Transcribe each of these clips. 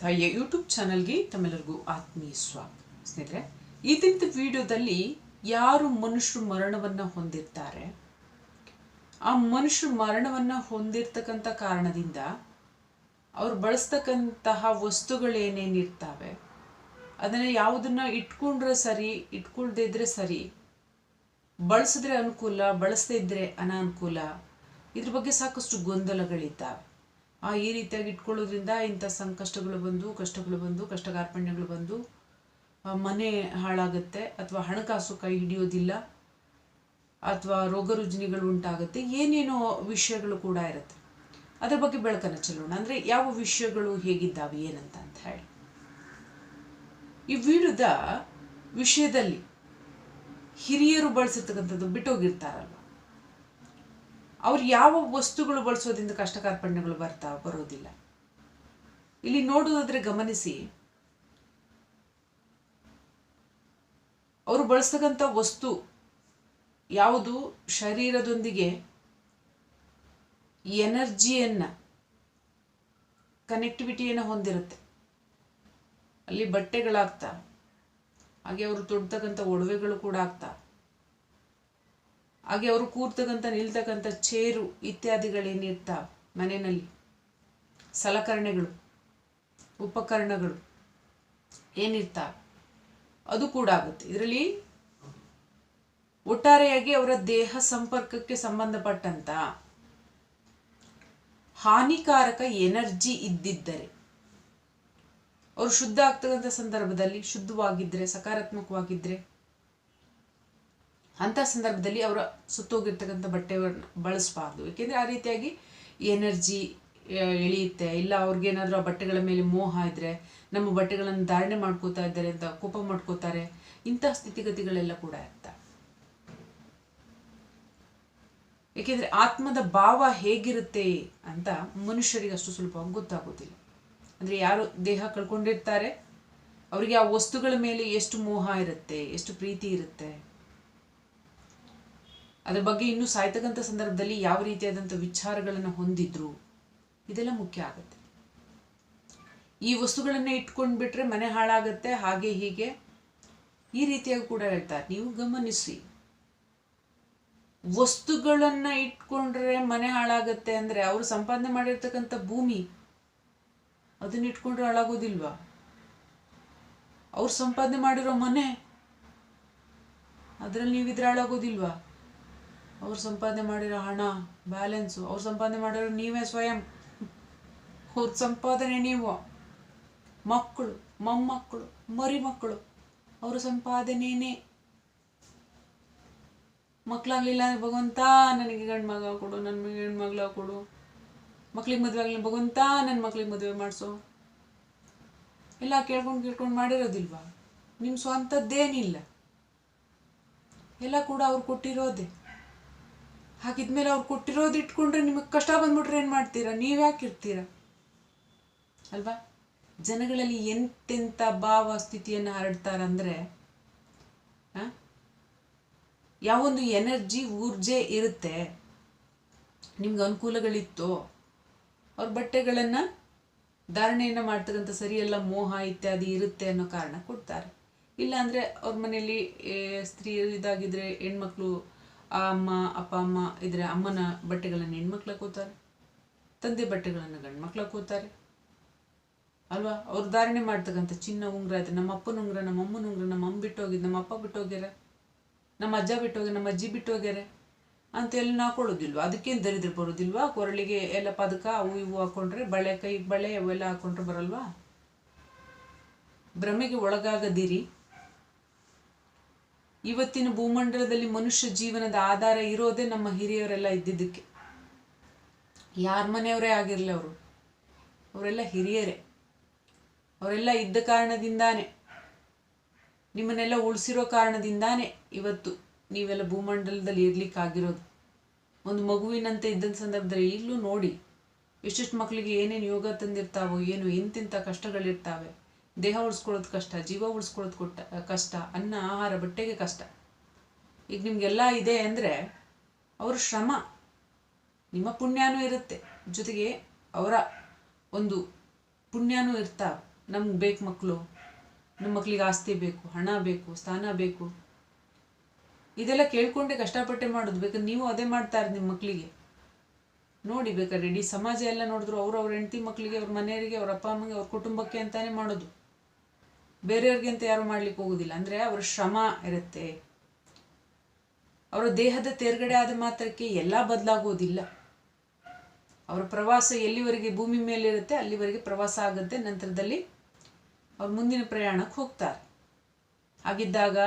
ತಾಯಿಯ ಯೂಟ್ಯೂಬ್ ಚಾನಲ್ಗೆ ತಮ್ಮೆಲ್ಲರಿಗೂ ಆತ್ಮೀಯ ಸ್ವಾಗತ. ಸ್ನೇಹಿತರೆ, ಈ ದಿನದ ವಿಡಿಯೋದಲ್ಲಿ ಯಾರು ಮನುಷ್ಯರು ಮರಣವನ್ನು ಹೊಂದಿರ್ತಾರೆ? ಆ ಮನುಷ್ಯರು ಮರಣವನ್ನು ಹೊಂದಿರ್ತಕ್ಕಂಥ ಕಾರಣದಿಂದ ಅವ್ರು ಬಳಸ್ತಕ್ಕಂತಹ ವಸ್ತುಗಳೇನೇನಿರ್ತಾವೆ ಅದನ್ನು ಯಾವುದನ್ನ ಇಟ್ಕೊಂಡ್ರೆ ಸರಿ, ಇಟ್ಕೊಳ್ದೇ ಇದ್ರೆ ಸರಿ, ಬಳಸಿದ್ರೆ ಅನುಕೂಲ, ಬಳಸದೇ ಇದ್ರೆ ಅನಾನುಕೂಲ, ಇದ್ರ ಬಗ್ಗೆ ಸಾಕಷ್ಟು ಗೊಂದಲಗಳಿದ್ದಾವೆ. ಈ ರೀತಿಯಾಗಿ ಇಟ್ಕೊಳ್ಳೋದ್ರಿಂದ ಇಂಥ ಸಂಕಷ್ಟಗಳು ಬಂದು, ಕಷ್ಟಗಳು ಬಂದು ಕಷ್ಟ ಕಾರ್ಪಣ್ಯಗಳು ಬಂದು ಮನೆ ಹಾಳಾಗುತ್ತೆ ಅಥವಾ ಹಣಕಾಸು ಕೈ ಹಿಡಿಯೋದಿಲ್ಲ ಅಥವಾ ರೋಗ ರುಜಿನಿಗಳು ಉಂಟಾಗುತ್ತೆ, ಏನೇನೋ ವಿಷಯಗಳು ಕೂಡ ಇರುತ್ತೆ. ಅದ್ರ ಬಗ್ಗೆ ಬೆಳಕನ್ನು ಚೆಲ್ಲೋಣ. ಅಂದರೆ ಯಾವ ವಿಷಯಗಳು ಹೇಗಿದ್ದಾವೆ, ಏನಂತ ಅಂತ ಹೇಳಿ. ಈ ವಿಡಿಯೋದ ವಿಷಯದಲ್ಲಿ ಹಿರಿಯರು ಬಳಸಿರ್ತಕ್ಕಂಥದ್ದು ಬಿಟ್ಟೋಗಿರ್ತಾರಲ್ವ? ಅವ್ರು ಯಾವ ವಸ್ತುಗಳು ಬಳಸೋದ್ರಿಂದ ಕಷ್ಟ ಕಾರ್ಪಣ್ಯಗಳು ಬರ್ತಾ ಬರೋದಿಲ್ಲ. ಇಲ್ಲಿ ನೋಡೋದಾದ್ರೆ ಗಮನಿಸಿ, ಅವರು ಬಳಸ್ತಕ್ಕಂಥ ವಸ್ತು ಯಾವುದು? ಶರೀರದೊಂದಿಗೆ ಎನರ್ಜಿಯನ್ನು, ಕನೆಕ್ಟಿವಿಟಿಯನ್ನು ಹೊಂದಿರುತ್ತೆ. ಅಲ್ಲಿ ಬಟ್ಟೆಗಳಾಗ್ತಾ, ಹಾಗೆ ಅವರು ತೊಡ್ತಕ್ಕಂಥ ಒಡವೆಗಳು ಕೂಡ ಆಗ್ತಾ ಹಾಗೆ ಅವರು ಕೂರ್ತಕ್ಕಂಥ, ನಿಲ್ತಕ್ಕಂಥ ಚೇರು ಇತ್ಯಾದಿಗಳೇನಿರ್ತಾವ ಮನೆಯಲ್ಲಿ ಸಲಕರಣೆಗಳು, ಉಪಕರಣಗಳು ಏನಿರ್ತಾ ಅದು ಕೂಡ ಆಗುತ್ತೆ. ಇದರಲ್ಲಿ ಒಟ್ಟಾರೆಯಾಗಿ ಅವರ ದೇಹ ಸಂಪರ್ಕಕ್ಕೆ ಸಂಬಂಧಪಟ್ಟಂತ ಹಾನಿಕಾರಕ ಎನರ್ಜಿ ಇದ್ದಿದ್ದರೆ, ಅವರು ಶುದ್ಧ ಆಗ್ತಕ್ಕಂಥ ಸಂದರ್ಭದಲ್ಲಿ ಶುದ್ಧವಾಗಿದ್ರೆ, ಸಕಾರಾತ್ಮಕವಾಗಿದ್ರೆ ಅಂಥ ಸಂದರ್ಭದಲ್ಲಿ ಅವರ ಸುತ್ತೋಗಿರ್ತಕ್ಕಂಥ ಬಟ್ಟೆಗಳನ್ನ ಬಳಸಬಾರ್ದು. ಏಕೆಂದರೆ ಆ ರೀತಿಯಾಗಿ ಎನರ್ಜಿ ಎಳೆಯುತ್ತೆ ಇಲ್ಲ ಅವ್ರಿಗೇನಾದರೂ ಆ ಬಟ್ಟೆಗಳ ಮೇಲೆ ಮೋಹ ಇದ್ದರೆ ನಮ್ಮ ಬಟ್ಟೆಗಳನ್ನು ಧಾರಣೆ ಮಾಡ್ಕೋತಾ ಇದ್ದಾರೆ ಅಂತ ಕೋಪ ಮಾಡ್ಕೋತಾರೆ ಇಂತಹ ಸ್ಥಿತಿಗತಿಗಳೆಲ್ಲ ಕೂಡ ಇರ್ತ ಏಕೆಂದರೆ ಆತ್ಮದ ಭಾವ ಹೇಗಿರುತ್ತೆ ಅಂತ ಮನುಷ್ಯರಿಗೆ ಅಷ್ಟು ಸುಲಭವಾಗಿ ಗೊತ್ತಾಗೋದಿಲ್ಲ. ಅಂದರೆ ಯಾರು ದೇಹ ಕಳ್ಕೊಂಡಿರ್ತಾರೆ, ಅವರಿಗೆ ಆ ವಸ್ತುಗಳ ಮೇಲೆ ಎಷ್ಟು ಮೋಹ ಇರುತ್ತೆ, ಎಷ್ಟು ಪ್ರೀತಿ ಇರುತ್ತೆ ಅದ್ರ ಬಗ್ಗೆ ಇನ್ನೂ ಸಾಯ್ತಕ್ಕಂಥ ಸಂದರ್ಭದಲ್ಲಿ ಯಾವ ರೀತಿಯಾದಂಥ ವಿಚಾರಗಳನ್ನು ಹೊಂದಿದ್ರು, ಇದೆಲ್ಲ ಮುಖ್ಯ ಆಗುತ್ತೆ. ಈ ವಸ್ತುಗಳನ್ನೇ ಇಟ್ಕೊಂಡ್ಬಿಟ್ರೆ ಮನೆ ಹಾಳಾಗತ್ತೆ, ಹಾಗೆ ಹೀಗೆ, ಈ ರೀತಿಯಾಗಿ ಕೂಡ ಹೇಳ್ತಾರೆ. ನೀವು ಗಮನಿಸಿ, ವಸ್ತುಗಳನ್ನ ಇಟ್ಕೊಂಡ್ರೆ ಮನೆ ಹಾಳಾಗತ್ತೆ ಅಂದ್ರೆ ಅವರು ಸಂಪಾದನೆ ಮಾಡಿರ್ತಕ್ಕಂಥ ಭೂಮಿ, ಅದನ್ನ ಇಟ್ಕೊಂಡ್ರೆ ಹಾಳಾಗೋದಿಲ್ವಾ? ಅವ್ರು ಸಂಪಾದನೆ ಮಾಡಿರೋ ಮನೆ, ಅದರಲ್ಲಿ ನೀವಿದ್ರೆ ಹಾಳಾಗೋದಿಲ್ವಾ? ಅವ್ರು ಸಂಪಾದನೆ ಮಾಡಿರೋ ಹಣ ಬ್ಯಾಲೆನ್ಸು ಅವ್ರು ಸಂಪಾದನೆ ಮಾಡಿರೋ ನೀವೇ ಸ್ವಯಂ. ಅವ್ರ ಸಂಪಾದನೆ ನೀವು. ಮಕ್ಕಳು ಮೊಮ್ಮಕ್ಕಳು ಮರಿ ಮಕ್ಕಳು ಸಂಪಾದನೆಯೇ ಮಕ್ಕಳಾಗ್ಲಿಲ್ಲ ಅಂದ್ರೆ ಭಗವಂತ ನನಗೆ ಗಂಡು ಮಗ ಕೊಡು ನನ್ನ ಗಂಡ್ ಮಗಳ ಕೊಡು. ಮಕ್ಳಿಗೆ ಮದುವೆ ಆಗಲಿ ಭಗವಂತ ನನ್ನ ಮಕ್ಳಿಗೆ ಮದುವೆ ಮಾಡಿಸು. ಎಲ್ಲ ಕೇಳ್ಕೊಂಡು ಕೇಳ್ಕೊಂಡು ಮಾಡಿರೋದಿಲ್ವಾ? ನಿಮ್ಮ ಸ್ವಂತದ್ದೇನಿಲ್ಲ. ಎಲ್ಲ ಕೂಡ ಅವ್ರು ಕೊಟ್ಟಿರೋದೆ. ಹಾಗಿದ್ಮೇಲೆ ಅವ್ರು ಕೊಟ್ಟಿರೋದು ಇಟ್ಕೊಂಡ್ರೆ ನಿಮಗೆ ಕಷ್ಟ ಬಂದ್ಬಿಟ್ರೆ ಏನು ಮಾಡ್ತೀರಾ? ನೀವು ಯಾಕೆ ಇರ್ತೀರಾ? ಅಲ್ವಾ? ಜನಗಳಲ್ಲಿ ಎಂತೆಂಥ ಭಾವ ಸ್ಥಿತಿಯನ್ನು ಹರಡ್ತಾರಂದರೆ? ಯಾವೊಂದು ಎನರ್ಜಿ, ಊರ್ಜೆ ಇರುತ್ತೆ. ನಿಮ್ಗೆ ಅನುಕೂಲಗಳಿತ್ತು. ಅವ್ರ ಬಟ್ಟೆಗಳನ್ನು ಧಾರಣೆಯನ್ನು ಮಾಡ್ತಕ್ಕಂಥ ಸರಿಯಲ್ಲ ಮೋಹ ಇತ್ಯಾದಿ ಇರುತ್ತೆ ಅನ್ನೋ ಕಾರಣ ಕೊಡ್ತಾರೆ. ಇಲ್ಲಾಂದರೆ ಅವ್ರ ಮನೆಯಲ್ಲಿ ಸ್ತ್ರೀ ಸ್ತ್ರೀಯರು ಇದಾಗಿದ್ರೆ ಹೆಣ್ಮಕ್ಳು ಆ ಅಮ್ಮ, ಅಪ್ಪ, ಅಮ್ಮ ಇದ್ರೆ ಅಮ್ಮನ ಬಟ್ಟೆಗಳನ್ನು ಹೆಣ್ಮಕ್ಳು ಕೂತಾರೆ. ತಂದೆ ಬಟ್ಟೆಗಳನ್ನು ಗಂಡು ಮಕ್ಳು ಅಲ್ವಾ? ಅವ್ರು ಧಾರಣೆ ಮಾಡ್ತಕ್ಕಂಥ ಚಿನ್ನ ಉಂಗುರ ಆಯ್ತು ನಮ್ಮ ಅಪ್ಪನ ಉಂಗುರ, ನಮ್ಮ ಅಮ್ಮನ ಉಂಗುರ, ನಮ್ಮ ಅಮ್ಮ ಬಿಟ್ಟು ಹೋಗಿದ್ದು ನಮ್ಮ ಅಪ್ಪ ಬಿಟ್ಟು ಹೋಗ್ಯಾರ ನಮ್ಮ ಅಜ್ಜ ಬಿಟ್ಟು ನಮ್ಮ ಅಜ್ಜಿ ಬಿಟ್ಟು ಹೋಗ್ಯಾರ ಅಂತ ಎಲ್ಲ ಹಾಕೊಳ್ಳೋದಿಲ್ವಾ ಅದಕ್ಕೇನು ದರಿದ್ರೆ ಬರೋದಿಲ್ವಾ? ಕೊರಳಿಗೆ ಎಲ್ಲ ಪದಕ ಅವು ಇವು ಹಾಕೊಂಡ್ರೆ ಬಳೆ ಕೈ, ಬಳೆ ಅವೆಲ್ಲ ಹಾಕೊಂಡ್ರೆ ಬರಲ್ವಾ? ಭ್ರಮೆಗೆ ಒಳಗಾಗದಿರಿ. ಇವತ್ತಿನ ಭೂಮಂಡಲದಲ್ಲಿ ಮನುಷ್ಯ ಜೀವನದ ಆಧಾರ ಇರೋದೇ ನಮ್ಮ ಹಿರಿಯವರೆಲ್ಲ ಇದ್ದಿದ್ದಕ್ಕೆ. ಯಾರ ಮನೆಯವರೇ ಆಗಿರಲಿ ಅವರು. ಅವರೆಲ್ಲ ಹಿರಿಯರೇ. ಅವರೆಲ್ಲ ಇದ್ದ ಕಾರಣದಿಂದಾನೆ. ನಿಮ್ಮನ್ನೆಲ್ಲ ಉಳಿಸಿರೋ ಕಾರಣದಿಂದಾನೆ ಇವತ್ತು ನೀವೆಲ್ಲ ಭೂಮಂಡಲದಲ್ಲಿ ಇರ್ಲಿಕ್ಕಾಗಿರೋದು ಒಂದು ಮಗುವಿನಂತೆ ಇದ್ದಂಥ ಸಂದರ್ಭದಲ್ಲಿ ಇಲ್ಲೂ ನೋಡಿ, ಎಷ್ಟೆಷ್ಟು ಮಕ್ಕಳಿಗೆ ಏನೇನು ಯೋಗ ತಂದಿರ್ತಾವೋ, ಏನು ಎಂತೆಂಥ ಕಷ್ಟಗಳಿರ್ತಾವೆ ದೇಹ ಉಳಿಸ್ಕೊಳ್ಳೋದು ಕಷ್ಟ, ಜೀವ ಉಳಿಸ್ಕೊಳ್ಳೋದು ಕೊಟ್ಟ, ಕಷ್ಟ, ಅನ್ನ, ಆಹಾರ, ಬಟ್ಟೆಗೆ ಕಷ್ಟ. ಈಗ ನಿಮಗೆಲ್ಲ ಇದೆ ಅಂದರೆ ಅವ್ರ ಶ್ರಮ, ನಿಮ್ಮ ಪುಣ್ಯನೂ ಇರುತ್ತೆ. ಜೊತೆಗೆ ಅವರ ಒಂದು ಪುಣ್ಯನೂ ಇರ್ತಾ. ನಮ್ಗೆ ಬೇಕು ಮಕ್ಕಳು ನಮ್ಮ ಮಕ್ಳಿಗೆ ಆಸ್ತಿ ಬೇಕು, ಹಣ ಬೇಕು, ಸ್ಥಾನ ಬೇಕು. ಇದೆಲ್ಲ ಕೇಳ್ಕೊಂಡೆ ಕಷ್ಟಪಟ್ಟೆ ಮಾಡೋದು. ಬೇಕಾದ್ರೆ ನೀವು ಅದೇ ಮಾಡ್ತಾರೆ ನಿಮ್ಮ ಮಕ್ಕಳಿಗೆ ನೋಡಿ, ಬೇಕಾದ್ರೆ ಇಡೀ ಸಮಾಜ ಎಲ್ಲ ನೋಡಿದ್ರು ಅವ್ರು ಅವ್ರ ಹೆಂಡತಿ ಮಕ್ಕಳಿಗೆ ಅವ್ರ ಮನೆಯವರಿಗೆ, ಅವ್ರ ಅಪ್ಪ, ಅಮ್ಮಗೆ, ಅವ್ರ ಕುಟುಂಬಕ್ಕೆ ಅಂತಾನೆ ಮಾಡೋದು. ಬೇರೆಯವ್ರಿಗೆ ಅಂತ ಯಾರು ಮಾಡ್ಲಿಕ್ಕೆ ಹೋಗೋದಿಲ್ಲ. ಅಂದ್ರೆ ಅವ್ರ ಶ್ರಮ ಇರುತ್ತೆ. ಅವರ ದೇಹದ ತೇರ್ಗಡೆ ಆದ ಮಾತ್ರಕ್ಕೆ ಎಲ್ಲ ಬದಲಾಗೋದಿಲ್ಲ. ಅವರ ಪ್ರವಾಸ ಎಲ್ಲಿವರೆಗೆ ಭೂಮಿ ಮೇಲೆ ಇರುತ್ತೆ ಅಲ್ಲಿವರೆಗೆ ಪ್ರವಾಸ ಆಗುತ್ತೆ. ನಂತರದಲ್ಲಿ ಅವ್ರು ಮುಂದಿನ ಪ್ರಯಾಣಕ್ಕೆ ಹೋಗ್ತಾರೆ. ಹಾಗಿದ್ದಾಗ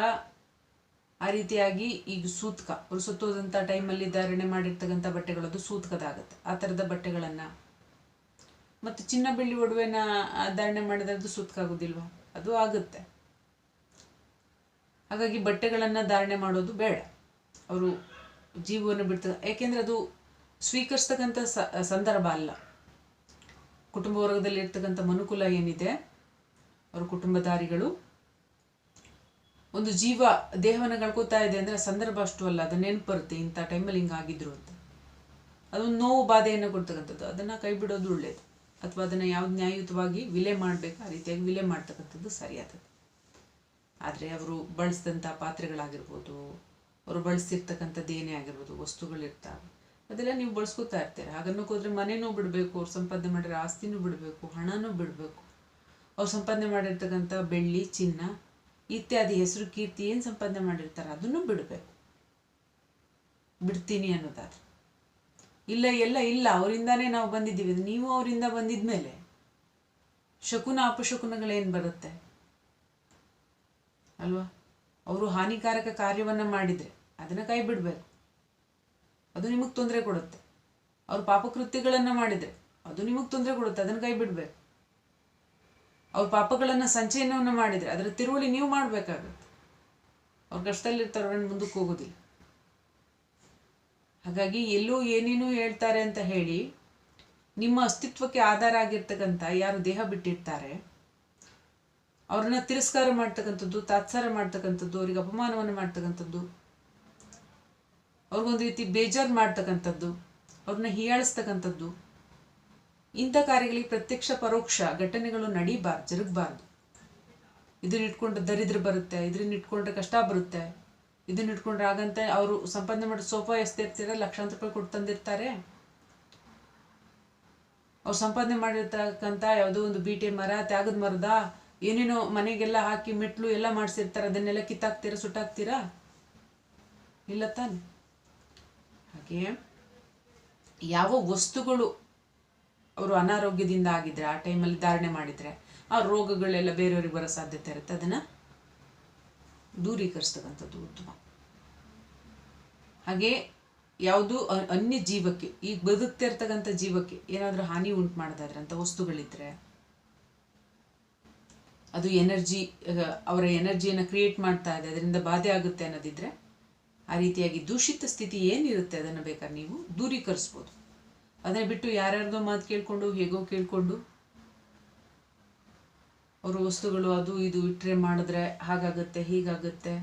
ಆ ರೀತಿಯಾಗಿ ಈಗ ಸೂತ್ಕ, ಅವ್ರು ಸುತ್ತೋದಂಥ ಟೈಮಲ್ಲಿ ಧಾರಣೆ ಮಾಡಿರ್ತಕ್ಕಂಥ ಬಟ್ಟೆಗಳದ್ದು ಸೂತ್ಕದಾಗುತ್ತೆ. ಆ ಥರದ ಬಟ್ಟೆಗಳನ್ನು. ಮತ್ತು ಚಿನ್ನ ಬೆಳ್ಳಿ ಒಡವೆನ ಧಾರಣೆ ಮಾಡಿದ್ರದ್ದು ಸೂತ್ಕ ಆಗೋದಿಲ್ವಾ ಅದು ಆಗುತ್ತೆ. ಹಾಗಾಗಿ ಬಟ್ಟೆಗಳನ್ನು ಧಾರಣೆ ಮಾಡೋದು ಬೇಡ. ಅವರು ಜೀವವನ್ನು ಬಿಡ್ತ ಯಾಕೆಂದರೆ ಅದು ಸ್ವೀಕರಿಸ್ತಕ್ಕಂಥ ಸಂದರ್ಭ ಅಲ್ಲ. ಕುಟುಂಬ ವರ್ಗದಲ್ಲಿ ಇರ್ತಕ್ಕಂಥ ಮನುಕುಲ ಏನಿದೆ, ಅವ್ರ ಕುಟುಂಬಧಾರಿಗಳು, ಒಂದು ಜೀವ ದೇಹವನ್ನು ಕಳ್ಕೊತಾ ಇದೆ ಅಂದರೆ ಸಂದರ್ಭ ಅಷ್ಟು ಅಲ್ಲ. ಅದು ನೆನಪು ಬರುತ್ತೆ ಇಂಥ ಟೈಮಲ್ಲಿ ಹಿಂಗಾಗಿದ್ರು ಅಂತ. ಅದೊಂದು ನೋವು ಬಾಧೆಯನ್ನು ಕೊಡ್ತಕ್ಕಂಥದ್ದು. ಅದನ್ನು ಕೈ ಬಿಡೋದು ಒಳ್ಳೆಯದು ಅಥವಾ ಅದನ್ನು ಯಾವ್ದು ನ್ಯಾಯಯುತವಾಗಿ ವಿಲೆ ಮಾಡಬೇಕು, ಆ ರೀತಿಯಾಗಿ ವಿಲೆ ಮಾಡ್ತಕ್ಕಂಥದ್ದು ಸರಿಯಾದದ್ದು. ಆದರೆ ಅವರು ಬಳಸಿದಂಥ ಪಾತ್ರೆಗಳಾಗಿರ್ಬೋದು, ಅವರು ಬಳಸ್ತಿರ್ತಕ್ಕಂಥದ್ದು ಏನೇ ಆಗಿರ್ಬೋದು, ವಸ್ತುಗಳಿರ್ತಾವೆ, ಅದೆಲ್ಲ ನೀವು ಬಳಸ್ಕೊತಾ ಇರ್ತೀರ. ಹಾಗನ್ನೋಕೆ ಹೋದ್ರೆ ಮನೆನೂ ಬಿಡಬೇಕು, ಅವ್ರು ಸಂಪಾದನೆ ಮಾಡಿರೋ ಆಸ್ತಿನೂ ಬಿಡಬೇಕು, ಹಣನೂ ಬಿಡಬೇಕು. ಅವ್ರು ಸಂಪಾದನೆ ಮಾಡಿರ್ತಕ್ಕಂಥ ಬೆಳ್ಳಿ, ಚಿನ್ನ, ಇತ್ಯಾದಿ ಹೆಸರು, ಕೀರ್ತಿ ಏನು ಸಂಪಾದನೆ ಮಾಡಿರ್ತಾರೆ, ಅದನ್ನು ಬಿಡಬೇಕು. ಬಿಡ್ತೀನಿ ಅನ್ನೋದಾದ್ರೆ. ಇಲ್ಲ, ಎಲ್ಲ ಇಲ್ಲ. ಅವರಿಂದಾನೇ ನಾವು ಬಂದಿದ್ದೀವಿ. ನೀವು ಅವರಿಂದ ಬಂದಿದ್ಮೇಲೆ ಶಕುನ ಅಪಶಕುನಗಳೇನು ಬರುತ್ತೆ? ಅಲ್ವಾ? ಅವರು ಹಾನಿಕಾರಕ ಕಾರ್ಯವನ್ನು ಮಾಡಿದರೆ ಅದನ್ನು ಕೈ ಬಿಡಬೇಕು. ಅದು ನಿಮಗೆ ತೊಂದರೆ ಕೊಡುತ್ತೆ. ಅವ್ರು ಪಾಪಕೃತ್ಯಗಳನ್ನು ಮಾಡಿದರೆ ಅದು ನಿಮಗೆ ತೊಂದರೆ ಕೊಡುತ್ತೆ. ಅದನ್ನು ಕೈ ಬಿಡಬೇಕು. ಅವ್ರ ಪಾಪಗಳನ್ನು ಸಂಚಯನವನ್ನು ಮಾಡಿದರೆ ಅದರ ತಿರುವಳಿ ನೀವು ಮಾಡಬೇಕಾಗುತ್ತೆ. ಅವ್ರು ಕಷ್ಟದಲ್ಲಿರ್ತಾರೆ ಮುಂದಕ್ಕೆ ಹೋಗೋದಿಲ್ಲ. ಹಾಗಾಗಿ ಎಲ್ಲೂ ಏನೇನೋ ಹೇಳ್ತಾರೆ ಅಂತ ಹೇಳಿ ನಿಮ್ಮ ಅಸ್ತಿತ್ವಕ್ಕೆ ಆಧಾರ ಆಗಿರ್ತಕ್ಕಂಥ ಯಾರು ದೇಹ ಬಿಟ್ಟಿರ್ತಾರೆ, ಅವ್ರನ್ನ ತಿರಸ್ಕಾರ ಮಾಡ್ತಕ್ಕಂಥದ್ದು, ತಾತ್ಸಾರ ಮಾಡ್ತಕ್ಕಂಥದ್ದು, ಅವ್ರಿಗೆ ಅಪಮಾನವನ್ನು ಮಾಡ್ತಕ್ಕಂಥದ್ದು, ಅವ್ರಿಗೊಂದು ರೀತಿ ಬೇಜಾರು ಮಾಡ್ತಕ್ಕಂಥದ್ದು, ಅವ್ರನ್ನ ಹೀಯಾಳಿಸ್ತಕ್ಕಂಥದ್ದು, ಇಂಥ ಕಾರ್ಯಗಳಿಗೆ ಪ್ರತ್ಯಕ್ಷ ಪರೋಕ್ಷ ಘಟನೆಗಳು ನಡೀಬಾರ್ದು, ಜರುಗಬಾರ್ದು. ಇದನ್ನ ಇಟ್ಕೊಂಡ್ರೆ ದರಿದ್ರ ಬರುತ್ತೆ ಇದನ್ನ ಇಟ್ಕೊಂಡ್ರೆ ಕಷ್ಟ ಬರುತ್ತೆ. ಇದನ್ನ ಇಟ್ಕೊಂಡ್ರೆ ಆಗಂತ ಅವರು ಸಂಪಾದನೆ ಮಾಡಿದ ಸೋಫಾ ಎಸ್ತಿರ್ತೀರ ಲಕ್ಷಾಂತರ ರೂಪಾಯಿ ಕೊಟ್ಟು ತಂದಿರ್ತಾರೆ. ಅವ್ರು ಸಂಪಾದನೆ ಮಾಡಿರ್ತಕ್ಕಂಥ ಯಾವುದೋ ಒಂದು ಬೀಟೆ ಮರ ತ್ಯಾಗದ ಮರದ, ಏನೇನೋ ಮನೆಗೆಲ್ಲ ಹಾಕಿ ಮೆಟ್ಲು ಎಲ್ಲ ಮಾಡಿಸಿರ್ತಾರೆ. ಅದನ್ನೆಲ್ಲ ಕಿತ್ತಾಕ್ತೀರಾ, ಸುಟ್ಟಾಕ್ತೀರಾ? ಇಲ್ಲ ತಾನೆ. ಹಾಗೆ ಯಾವ ವಸ್ತುಗಳು ಅವರು ಅನಾರೋಗ್ಯದಿಂದ ಆಗಿದ್ರೆ, ಆ ಟೈಮಲ್ಲಿ ಧಾರಣೆ ಮಾಡಿದರೆ, ಆ ರೋಗಗಳೆಲ್ಲ ಬೇರೆಯವ್ರಿಗೆ ಬರೋ ಸಾಧ್ಯತೆ ಇರುತ್ತೆ. ಅದನ್ನು ದೂರೀಕರಿಸ್ತಕ್ಕಂಥದ್ದು ಉತ್ತಮ. ಹಾಗೆ ಯಾವುದು ಅನ್ಯ ಜೀವಕ್ಕೆ ಈಗ ಬದುಕ್ತಾ ಇರ್ತಕ್ಕಂಥ ಜೀವಕ್ಕೆ ಏನಾದರೂ ಹಾನಿ ಉಂಟು ಮಾಡೋದಾದ್ರೆ ಅಂತ ವಸ್ತುಗಳಿದ್ರೆ, ಅದು ಎನರ್ಜಿ ಅವರ ಎನರ್ಜಿಯನ್ನು ಕ್ರಿಯೇಟ್ ಮಾಡ್ತಾ ಇದೆ, ಅದರಿಂದ ಬಾಧೆ ಆಗುತ್ತೆ ಅನ್ನೋದಿದ್ರೆ, ಆ ರೀತಿಯಾಗಿ ದೂಷಿತ ಸ್ಥಿತಿ ಏನಿರುತ್ತೆ ಅದನ್ನು ಬೇಕಾದ್ರೆ ನೀವು ದೂರೀಕರಿಸ್ಬೋದು. ಅದನ್ನ ಬಿಟ್ಟು ಯಾರ್ಯಾರ್ದೋ ಮಾತು ಕೇಳಿಕೊಂಡು, ಹೇಗೋ ಕೇಳಿಕೊಂಡು ಅವ್ರ ವಸ್ತುಗಳು ಅದು ಇದು ಇಟ್ಟರೆ ಮಾಡಿದ್ರೆ ಹಾಗಾಗುತ್ತೆ, ಹೀಗಾಗುತ್ತೆ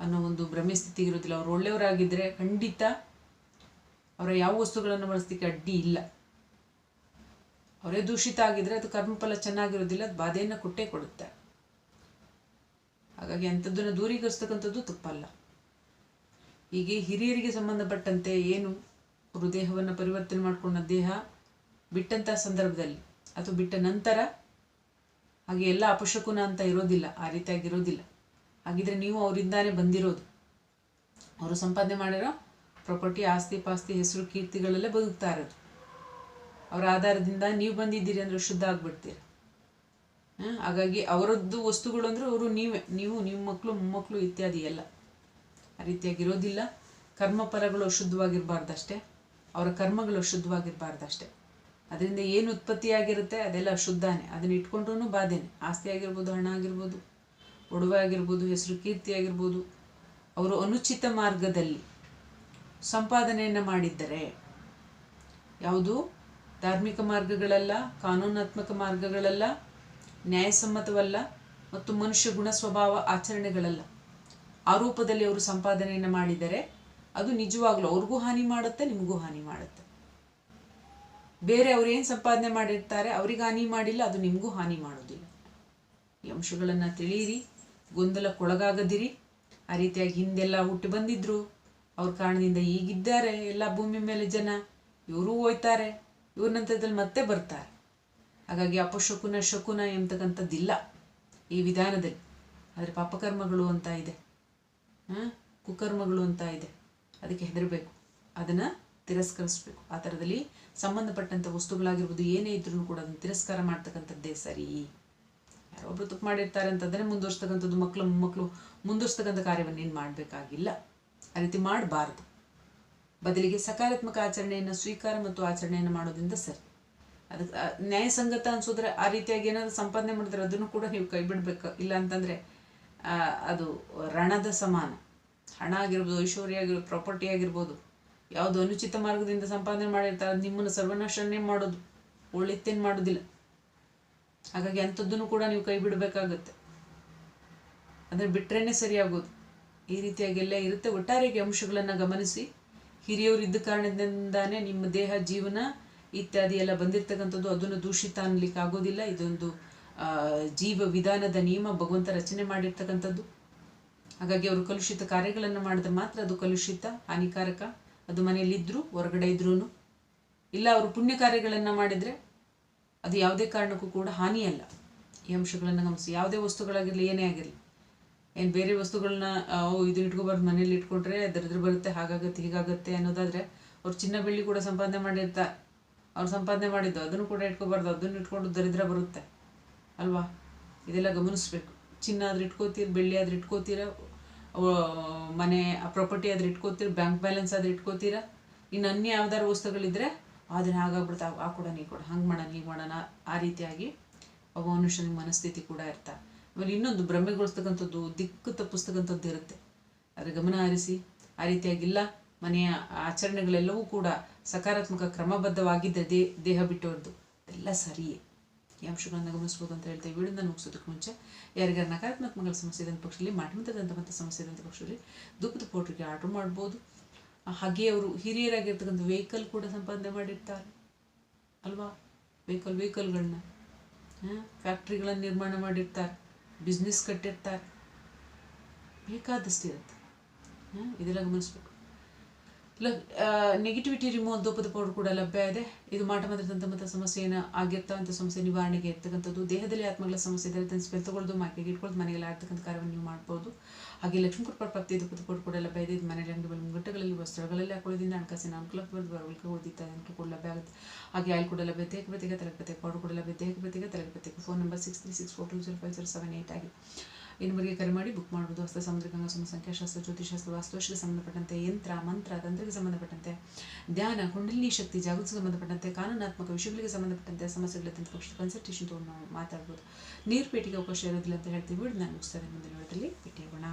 ಅನ್ನೋ ಒಂದು ಭ್ರಮೆ ಸ್ಥಿತಿ ಇರೋದಿಲ್ಲ ಅವ್ರು ಒಳ್ಳೆಯವರಾಗಿದ್ದರೆ ಖಂಡಿತ ಅವರ ಯಾವ ವಸ್ತುಗಳನ್ನು ಬಳಸ್ಲಿಕ್ಕೆ ಅಡ್ಡಿ ಇಲ್ಲ. ಅವರೇ ದೂಷಿತ ಆಗಿದ್ರೆ ಅದು ಕರ್ಮಫಲ ಚೆನ್ನಾಗಿರೋದಿಲ್ಲ ಅದು ಬಾಧೆಯನ್ನು ಕೊಟ್ಟೇ ಕೊಡುತ್ತೆ. ಹಾಗಾಗಿ ಅಂಥದ್ದನ್ನು ದೂರೀಕರಿಸ್ತಕ್ಕಂಥದ್ದು ತಪ್ಪಲ್ಲ. ಹೀಗೆ ಹಿರಿಯರಿಗೆ ಸಂಬಂಧಪಟ್ಟಂತೆ ಏನು ಅವರು ದೇಹವನ್ನು ಪರಿವರ್ತನೆ ಮಾಡಿಕೊಂಡ ದೇಹ ಬಿಟ್ಟಂಥ ಸಂದರ್ಭದಲ್ಲಿ ಅಥವಾ ಬಿಟ್ಟ ನಂತರ ಹಾಗೆ ಎಲ್ಲ ಅಪಶಕುನ ಅಂತ ಇರೋದಿಲ್ಲ, ಆ ರೀತಿಯಾಗಿರೋದಿಲ್ಲ ಹಾಗಿದ್ರೆ ನೀವು ಅವರಿಂದಾನೇ ಬಂದಿರೋದು. ಅವರು ಸಂಪಾದನೆ ಮಾಡಿರೋ ಪ್ರಾಪರ್ಟಿ, ಆಸ್ತಿ ಪಾಸ್ತಿ, ಹೆಸರು, ಕೀರ್ತಿಗಳಲ್ಲೇ ಬದುಕ್ತಾ ಇರೋದು. ಅವರ ಆಧಾರದಿಂದ ನೀವು ಬಂದಿದ್ದೀರಿ ಅಂದರೆ ಶುದ್ಧ ಆಗ್ಬಿಡ್ತೀರ. ಹಾಗಾಗಿ ಅವರದ್ದು ವಸ್ತುಗಳು ಅಂದರೆ ಅವರು ನೀವೇ, ನೀವು, ನಿಮ್ಮ ಮಕ್ಕಳು ಮೊಮ್ಮಕ್ಕಳು ಇತ್ಯಾದಿ ಎಲ್ಲ. ಆ ರೀತಿಯಾಗಿರೋದಿಲ್ಲ ಕರ್ಮಫಲಗಳು ಅಶುದ್ಧವಾಗಿರಬಾರ್ದಷ್ಟೇ ಅವರ ಕರ್ಮಗಳು ಅಶುದ್ಧವಾಗಿರಬಾರ್ದಷ್ಟೇ ಅದರಿಂದ ಏನು ಉತ್ಪತ್ತಿಯಾಗಿರುತ್ತೆ ಅದೆಲ್ಲ ಅಶುದ್ಧನೇ ಅದನ್ನ ಇಟ್ಕೊಂಡ್ರೂ ಬಾಧೆನೆ. ಆಸ್ತಿ ಆಗಿರ್ಬೋದು, ಹಣ ಆಗಿರ್ಬೋದು, ಒಡವೆ ಆಗಿರ್ಬೋದು, ಹೆಸರು ಕೀರ್ತಿ ಆಗಿರ್ಬೋದು, ಅವರು ಅನುಚಿತ ಮಾರ್ಗದಲ್ಲಿ ಸಂಪಾದನೆಯನ್ನು ಮಾಡಿದ್ದರೆ ಯಾವುದು? ಧಾರ್ಮಿಕ ಮಾರ್ಗಗಳಲ್ಲ, ಕಾನೂನಾತ್ಮಕ ಮಾರ್ಗಗಳಲ್ಲ, ನ್ಯಾಯಸಮ್ಮತವಲ್ಲ ಮತ್ತು ಮನುಷ್ಯ ಗುಣ ಸ್ವಭಾವ ಆಚರಣೆಗಳಲ್ಲ. ಆ ರೂಪದಲ್ಲಿ ಅವರು ಸಂಪಾದನೆಯನ್ನು ಮಾಡಿದರೆ ಅದು ನಿಜವಾಗ್ಲೂ ಅವ್ರಿಗೂ ಹಾನಿ ಮಾಡುತ್ತೆ ನಿಮಗೂ ಹಾನಿ ಮಾಡುತ್ತೆ? ಬೇರೆ ಅವ್ರು ಏನು ಸಂಪಾದನೆ ಮಾಡಿರ್ತಾರೆ, ಅವ್ರಿಗೆ ಹಾನಿ ಮಾಡಿಲ್ಲ, ಅದು ನಿಮಗೂ ಹಾನಿ ಮಾಡೋದಿಲ್ಲ. ಈ ಅಂಶಗಳನ್ನು ತಿಳಿಯಿರಿ, ಗೊಂದಲಕ್ಕೊಳಗಾಗದಿರಿ. ಆ ರೀತಿಯಾಗಿ ಹಿಂದೆಲ್ಲ ಹುಟ್ಟು ಬಂದಿದ್ರು. ಅವ್ರ ಕಾರಣದಿಂದ ಈಗಿದ್ದಾರೆ ಎಲ್ಲ ಭೂಮಿ ಮೇಲೆ ಜನ. ಇವರು ಹೋಯ್ತಾರೆ, ಇವ್ರ ನಂತರದಲ್ಲಿ ಮತ್ತೆ ಬರ್ತಾರೆ. ಹಾಗಾಗಿ ಅಪಶಕುನ ಶಕುನ ಎಂಬತಕ್ಕಂಥದ್ದಿಲ್ಲ ಈ ವಿಧಾನದಲ್ಲಿ. ಆದರೆ ಪಾಪಕರ್ಮಗಳು ಅಂತ ಇದೆ. ಹಾಂ, ಕುಕರ್ಮಗಳು ಅಂತ ಇದೆ. ಅದಕ್ಕೆ ಹೆದರಬೇಕು. ಅದನ್ನು ತಿರಸ್ಕರಿಸ್ಬೇಕು. ಆ ಥರದಲ್ಲಿ ಸಂಬಂಧಪಟ್ಟಂಥ ವಸ್ತುಗಳಾಗಿರ್ಬೋದು, ಏನೇ ಇದ್ರೂ ಕೂಡ ಅದನ್ನು ತಿರಸ್ಕಾರ ಮಾಡ್ತಕ್ಕಂಥದ್ದೇ ಸರಿ. ಯಾರೊಬ್ರು ತಪ್ಪು ಮಾಡಿರ್ತಾರೆ ಅಂತಂದರೆ ಮುಂದುವರ್ಸ್ತಕ್ಕಂಥದ್ದು ಮಕ್ಕಳು ಮೊಮ್ಮಕ್ಕಳು ಮುಂದುವರಿಸ್ತಕ್ಕಂಥ ಕಾರ್ಯವನ್ನು ಏನು ಮಾಡಬೇಕಾಗಿಲ್ಲ. ಆ ರೀತಿ ಮಾಡಬಾರ್ದು. ಬದಲಿಗೆ ಸಕಾರಾತ್ಮಕ ಆಚರಣೆಯನ್ನು ಸ್ವೀಕಾರ ಮತ್ತು ಆಚರಣೆಯನ್ನು ಮಾಡೋದ್ರಿಂದ ಸರಿ. ಅದಕ್ಕೆ ನ್ಯಾಯಸಂಗತ ಅನ್ಸೋದ್ರೆ ಆ ರೀತಿಯಾಗಿ ಏನಾದರೂ ಸಂಪಾದನೆ ಮಾಡಿದ್ರೆ ಅದನ್ನು ಕೂಡ ನೀವು ಕೈ ಬಿಡಬೇಕು. ಇಲ್ಲ ಅಂತಂದರೆ ಅದು ರಣದ ಸಮಾನ. ಹಣ ಆಗಿರ್ಬೋದು, ಐಶ್ವರ್ಯ ಆಗಿರ್ಬೋದು, ಪ್ರಾಪರ್ಟಿ ಆಗಿರ್ಬೋದು ಯಾವುದು ಅನುಚಿತ ಮಾರ್ಗದಿಂದ ಸಂಪಾದನೆ ಮಾಡಿರ್ತಾರೆ ಅದು ನಿಮ್ಮನ್ನು ಸರ್ವನಾಶನೇ ಮಾಡೋದು. ಒಳ್ಳೆತ್ತೇನು ಮಾಡೋದಿಲ್ಲ. ಹಾಗಾಗಿ ಅಂಥದ್ದನ್ನು ಕೂಡ ನೀವು ಕೈ ಬಿಡಬೇಕಾಗತ್ತೆ. ಅದನ್ನು ಬಿಟ್ರೇನೆ ಸರಿಯಾಗೋದು. ಈ ರೀತಿಯಾಗೆಲ್ಲ ಇರುತ್ತೆ. ಒಟ್ಟಾರೆಗೆ ಅಂಶಗಳನ್ನು ಗಮನಿಸಿ. ಹಿರಿಯವರು ಇದ್ದ ಕಾರಣದಿಂದಾನೇ ನಿಮ್ಮ ದೇಹ, ಜೀವನ ಇತ್ಯಾದಿ ಎಲ್ಲ ಬಂದಿರತಕ್ಕಂಥದ್ದು ಅದನ್ನು ದೂಷಿತ ಅನ್ಲಿಕ್ಕೆ ಆಗೋದಿಲ್ಲ. ಇದೊಂದು ಜೀವ ವಿಧಾನದ ನಿಯಮ, ಭಗವಂತ ರಚನೆ ಮಾಡಿರ್ತಕ್ಕಂಥದ್ದು. ಹಾಗಾಗಿ ಅವರು ಕಲುಷಿತ ಕಾರ್ಯಗಳನ್ನು ಮಾಡಿದ್ರೆ ಮಾತ್ರ ಅದು ಕಲುಷಿತ, ಹಾನಿಕಾರಕ. ಅದು ಮನೆಯಲ್ಲಿದ್ದರೂ ಹೊರಗಡೆ ಇದ್ರೂ ಇಲ್ಲ ಅವರು ಪುಣ್ಯ ಕಾರ್ಯಗಳನ್ನು ಮಾಡಿದರೆ ಅದು ಯಾವುದೇ ಕಾರಣಕ್ಕೂ ಕೂಡ ಹಾನಿಯಲ್ಲ ಈ ಅಂಶಗಳನ್ನು ಗಮನಿಸಿ. ಯಾವುದೇ ವಸ್ತುಗಳಾಗಿರಲಿ, ಏನೇ ಆಗಿರಲಿ. ಏನು ಬೇರೆ ವಸ್ತುಗಳನ್ನ ಇದನ್ನ ಇಟ್ಕೊಬಾರ್ದು ಮನೇಲಿ ಇಟ್ಕೊಂಡ್ರೆ ದರಿದ್ರ ಬರುತ್ತೆ, ಹಾಗಾಗುತ್ತೆ, ಹೀಗಾಗುತ್ತೆ ಅನ್ನೋದಾದರೆ ಅವ್ರು ಚಿನ್ನ ಬೆಳ್ಳಿ ಕೂಡ ಸಂಪಾದನೆ ಮಾಡಿರ್ತಾರೆ ಅವ್ರು ಸಂಪಾದನೆ ಮಾಡಿದ್ದು ಅದನ್ನು ಕೂಡ ಇಟ್ಕೋಬಾರ್ದು, ಅದನ್ನು ಇಟ್ಕೊಂಡು ದರಿದ್ರ ಬರುತ್ತೆ. ಅಲ್ವಾ? ಇದೆಲ್ಲ ಗಮನಿಸ್ಬೇಕು. ಚಿನ್ನ ಆದ್ರೆ ಇಟ್ಕೋತೀರ, ಬೆಳ್ಳಿ ಆದ್ರೆ ಇಟ್ಕೋತೀರ ಮನೆ ಪ್ರಾಪರ್ಟಿ ಆದ್ರೆ ಇಟ್ಕೋತೀರ ಬ್ಯಾಂಕ್ ಬ್ಯಾಲೆನ್ಸ್ ಆದ್ರೆ ಇಟ್ಕೋತೀರ? ಇನ್ನು ಅನ್ಯ ಯಾವ್ದಾದ್ರು ವಸ್ತುಗಳಿದ್ರೆ ಅದನ್ನ ಹಾಗಾಗ್ಬಿಡ್ತಾ, ಆ ಕೂಡ, ನೀ ಕೊಡ, ಹಂಗೆ ಮಾಡೋಣ ಹೀಗೆ ಮಾಡೋಣ ಆ ರೀತಿಯಾಗಿ ಒಬ್ಬ ಮನುಷ್ಯನಿಗೆ ಮನಸ್ಥಿತಿ ಕೂಡ ಇರ್ತಾ. ಆಮೇಲೆ ಇನ್ನೊಂದು ಭ್ರಮೆಗೊಳಿಸ್ತಕ್ಕಂಥದ್ದು ದಿಕ್ಕು ತಪ್ಪಿಸ್ತಕ್ಕಂಥದ್ದು ಇರುತ್ತೆ. ಆದರೆ ಗಮನ ಹರಿಸಿ, ಆ ರೀತಿಯಾಗಿಲ್ಲ, ಮನೆಯ ಆಚರಣೆಗಳೆಲ್ಲವೂ ಕೂಡ ಸಕಾರಾತ್ಮಕ ಕ್ರಮಬದ್ಧವಾಗಿದ್ದ ದೇಹ ಬಿಟ್ಟವ್ರದ್ದು ಎಲ್ಲ ಸರಿಯೇ. ಈ ಅಂಶಗಳನ್ನು ಗಮನಿಸ್ಬೋದು ಅಂತ ಹೇಳ್ತಾ ವಿಡಿಯೋನ ಮುಗಿಸೋದಕ್ಕೆ ಮುಂಚೆ ಯಾರಿಗಾರ ನಕಾರಾತ್ಮಕಗಳ ಸಮಸ್ಯೆ ಇದ್ದಂಥ ಪಕ್ಷದಲ್ಲಿ ಮಾಟಮತದಂಥ ಸಮಸ್ಯೆ ಇದ್ದಂಥ ಪಕ್ಷದಲ್ಲಿ ದುಃಖದ ಪೌಡ್ರಿಗೆ ಆರ್ಡರ್ ಮಾಡ್ಬೋದು. ಹಾಗೆ ಅವರು ಹಿರಿಯರಾಗಿರ್ತಕ್ಕಂಥ ವೆಹಿಕಲ್ ಕೂಡ ಸಂಪಾದನೆ ಮಾಡಿರ್ತಾರೆ. ಅಲ್ವಾ? ವೆಹಿಕಲ್, ವೆಹಿಕಲ್ಗಳನ್ನ ಫ್ಯಾಕ್ಟ್ರಿಗಳನ್ನು ನಿರ್ಮಾಣ ಮಾಡಿರ್ತಾರೆ ಬಿಸ್ನೆಸ್ ಕಟ್ಟಿರ್ತಾರೆ. ಬೇಕಾದಷ್ಟು ಇರುತ್ತೆ? ಇದೆಲ್ಲ ಗಮನಿಸ್ಬೇಕು. ನೆಗೆಟಿವಿಟಿ ರಿಮೂವ್ ಉಪದ ಪೌಡರ್ ಕೂಡ ಲಭ್ಯ ಇದೆ. ಇದು ಮಾಟ ಮಾತ್ರದಂಥ ಮತ್ತು ಸಮಸ್ಯೆಯನ್ನು ಆಗಿರ್ತಕ್ಕಂಥ ಸಮಸ್ಯೆ ನಿವಾರಣೆಗೆ ಇರ್ತಕ್ಕಂಥದ್ದು. ದೇಹದಲ್ಲಿ ಆತ್ಮಗಳ ಸಮಸ್ಯೆ ಇದೆ ಅದನ್ನು ಸ್ಮೆಲ್ ತಗೊಳ್ಳೋದು, ಮಾಕೆಗೆ ಇಟ್ಕೊಳ್ಳೋದು, ಮನೆಯಲ್ಲಿ ಆಡ್ತಕ್ಕಂಥ ಕಾರ್ಯವನ್ನು ನೀವು ಮಾಡ್ಬೋದು. ಹಾಗೆ ಲಕ್ಷ್ಮೀ ಕೃಪಾ ಪ್ರಾಪ್ತಿ ದೋಪದ ಪೌಡರ್ ಕೂಡ ಲಭ್ಯ ಇದೆ. ಇದು ಮನೆಯಲ್ಲಿ ಅಂಗಡಿ ಮುಂಗಟ್ಟಗಳಲ್ಲಿ, ವಸ್ತ್ರಗಳಲ್ಲಿ ಹಾಕೊಳ್ಳೋದ್ರಿಂದ ಹಣಕಾಸಿನ ಅನುಕೂಲ ಬರವಳಿಕೆ ಓದಿತ್ತ ಅದಕ್ಕೆ ಕೂಡ ಲಭ್ಯ ಆಗುತ್ತೆ. ಹಾಗೆ ಆಯಿಲ್ ಕೂಡ ಲಭ್ಯ ದೇಹಕ್ಕೆ ಬತ್ತಿಗೆ ತಲೆಗೆ ಪೌಡರ್ ಕೂಡ ಲಭ್ಯ ದೇಹಕ್ಕೆ ಬತ್ತಿಗೆ ತಲೆಗೆ phone number six three six four two zero five zero seven eight ಆಗಿ ಈ ನಂಬರ್ಗೆ ಕರೆ ಮಾಡಿ ಬುಕ್ ಮಾಡ್ಬೋದು. ಹಸ್ತ ಸಮುದ್ರ, ಗಂಗಾ, ಸುಮ ಸಂಖ್ಯಾಶಾಸ್ತ್ರ ಜ್ಯೋತಿಷಾಸ್ತ್ರ ವಾಸ್ತುಶಿಗೆ ಸಂಬಂಧಪಟ್ಟಂತೆ, ಯಂತ್ರ, ಮಂತ್ರ, ತಂತ್ರಕ್ಕೆ ಸಂಬಂಧಪಟ್ಟಂತೆ, ಧ್ಯಾನ ಕುಂಡಲಿನಿ ಶಕ್ತಿ ಜಾಗೃತಿಗೆ ಸಂಬಂಧಪಟ್ಟಂತೆ, ಕಾನೂನಾತ್ಮಕ ವಿಷಯಗಳಿಗೆ ಸಂಬಂಧಪಟ್ಟಂತೆ ಸಮಸ್ಯೆಗಳಿದ್ದಂಥ ಪಕ್ಷ ಕನ್ಸಲ್ಟೇಷನ್ ತೊಗೊಂಡು ಮಾತಾಡ್ಬೋದು. ನೀರು ಪೇಟಿಗೆ ಅವಕಾಶ ಇರೋದಿಲ್ಲ ಅಂತ ಹೇಳ್ತೀವಿ. ನಾನು ಮುಗಿಸ್ತೇನೆ ಮುಂದಿನ ವಾರದಲ್ಲಿ ಭೇಟಿಯಾಗೋಣ